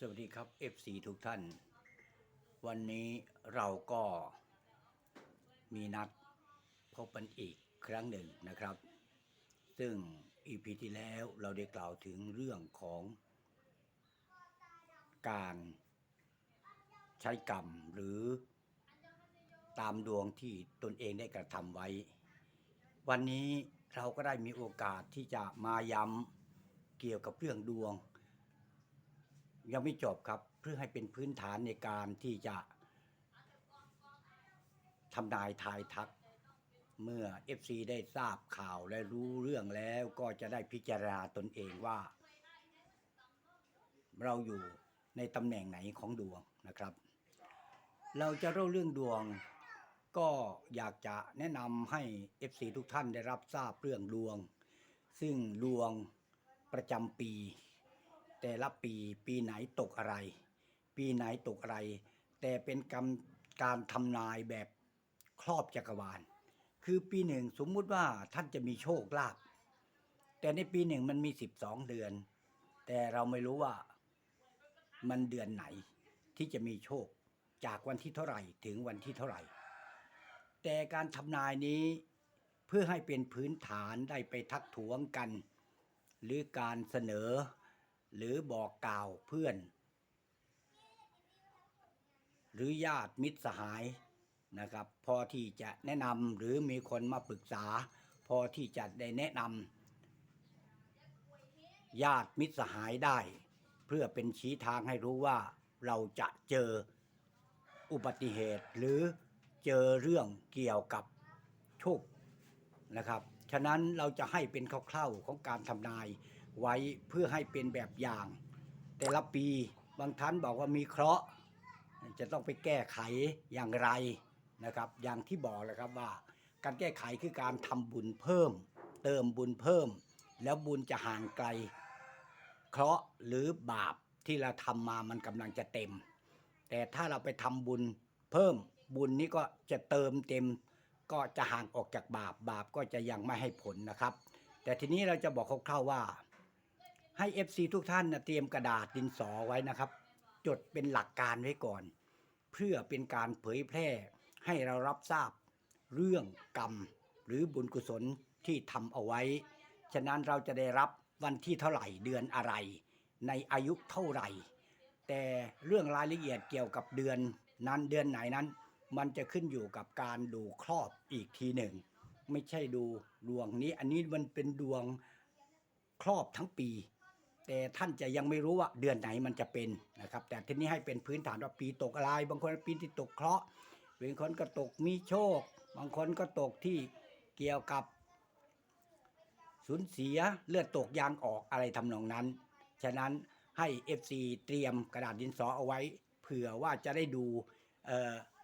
สวัสดีครับ FC ทุกท่าน วันนี้เราก็มีนัดพบกันอีกครั้งหนึ่งนะครับ ซึ่ง EP ที่แล้วเราได้กล่าวถึงเรื่องของ การใช้กรรมหรือตามดวงที่ตนเองได้กระทำไว้ วันนี้เราก็ได้มีโอกาสที่จะมาย้ำเกี่ยวกับเรื่องดวง ยังไม่จบครับเพื่อให้เป็นพื้นฐานในการที่จะทำนายทายทัก เมื่อ FC ได้ทราบข่าวและรู้เรื่องแล้วก็จะได้พิจารณาตนเองว่า เราอยู่ในตำแหน่งไหนของดวงนะครับ เราจะเล่าเรื่องดวง ก็อยากจะแนะนำให้ FC ทุกท่านได้รับทราบเรื่องดวง ซึ่งดวงประจำปี แต่ละปีปีไหนตกอะไร ปีไหนตกอะไร แต่เป็นกรรมการทำนายแบบครอบจักรวาล คือปีหนึ่งสมมุติว่าท่านจะมีโชคลาภแต่ในปีหนึ่งมันมีสิบสองเดือน แต่เราไม่รู้ว่ามันเดือนไหนที่จะมีโชคจากวันที่เท่าไหร่ถึงวันที่เท่าไหร่ แต่การทำนายนี้เพื่อให้เป็นพื้นฐานได้ไปทักท้วงกัน หรือการเสนอ หรือบอกกล่าวเพื่อน หรือญาติมิตรสหายนะครับ พอที่จะแนะนำหรือมีคนมาปรึกษา พอที่จะได้แนะนำญาติมิตรสหายได้ เพื่อเป็นชี้ทางให้รู้ว่าเราจะเจออุบัติเหตุหรือเจอเรื่องเกี่ยวกับโชคนะครับ ฉะนั้นเราจะให้เป็นคร่าวๆของการทำนาย ไว้เพื่อให้เป็นแบบอย่าง แต่ละปีบางท่านบอกว่ามีเคราะห์ จะต้องไปแก้ไขอย่างไรนะครับ อย่างที่บอกเลยครับว่า การแก้ไขคือการทำบุญเพิ่ม เติมบุญเพิ่ม แล้วบุญจะห่างไกล เคราะห์หรือบาปที่เราทำมามันกำลังจะเต็ม แต่ถ้าเราไปทำบุญเพิ่มบุญนี้ก็จะเติมเต็ม ก็จะห่างออกจากบาปบาปก็จะยังไม่ให้ผลนะครับ แต่ทีนี้เราจะบอกคร่าวๆว่า ให้ FC ทุกท่านนะเตรียมกระดาษดินสอไว้นะครับ จดเป็นหลักการไว้ก่อน เพื่อเป็นการเผยแพร่ให้เรารับทราบเรื่องกรรม หรือบุญกุศลที่ทำเอาไว้ ฉะนั้นเราจะได้รับวันที่เท่าไหร่เดือนอะไร ในอายุเท่าไหร่ แต่เรื่องรายละเอียดเกี่ยวกับเดือนนั้นเดือนไหนนั้น มันจะขึ้นอยู่กับการดูครอบอีกทีหนึ่ง ไม่ใช่ดูดวงนี้ อันนี้มันเป็นดวงครอบทั้งปี แต่ท่านจะยังไม่รู้ว่าเดือนไหนมันจะเป็นนะครับ แต่ทีนี้ให้เป็นพื้นฐานว่าปีตกอะไร บางคนปีที่ตกเคราะห์บางคนก็ตกมีโชค บางคนก็ตกที่เกี่ยวกับสูญเสียเลือดตกยางออกอะไรทำนองนั้น ฉะนั้นให้ FC เตรียมกระดาษดินสอเอาไว้ เผื่อว่าจะได้ดูเ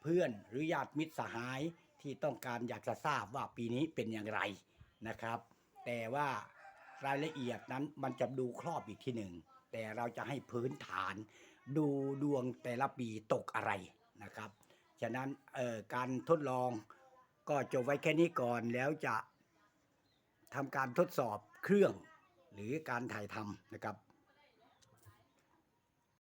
เพื่อนหรือญาติมิตรสหายที่ต้องการอยากจะทราบว่าปีนี้เป็นอย่างไรนะครับ แต่ว่า รายละเอียดนั้นมันจะดูครอบอีกทีหนึ่ง แต่เราจะให้พื้นฐานดูดวงแต่ละปีตกอะไรนะครับ ฉะนั้นการทดลองก็จบไว้แค่นี้ก่อนแล้วจะทำการทดสอบเครื่องหรือการถ่ายทำนะครับ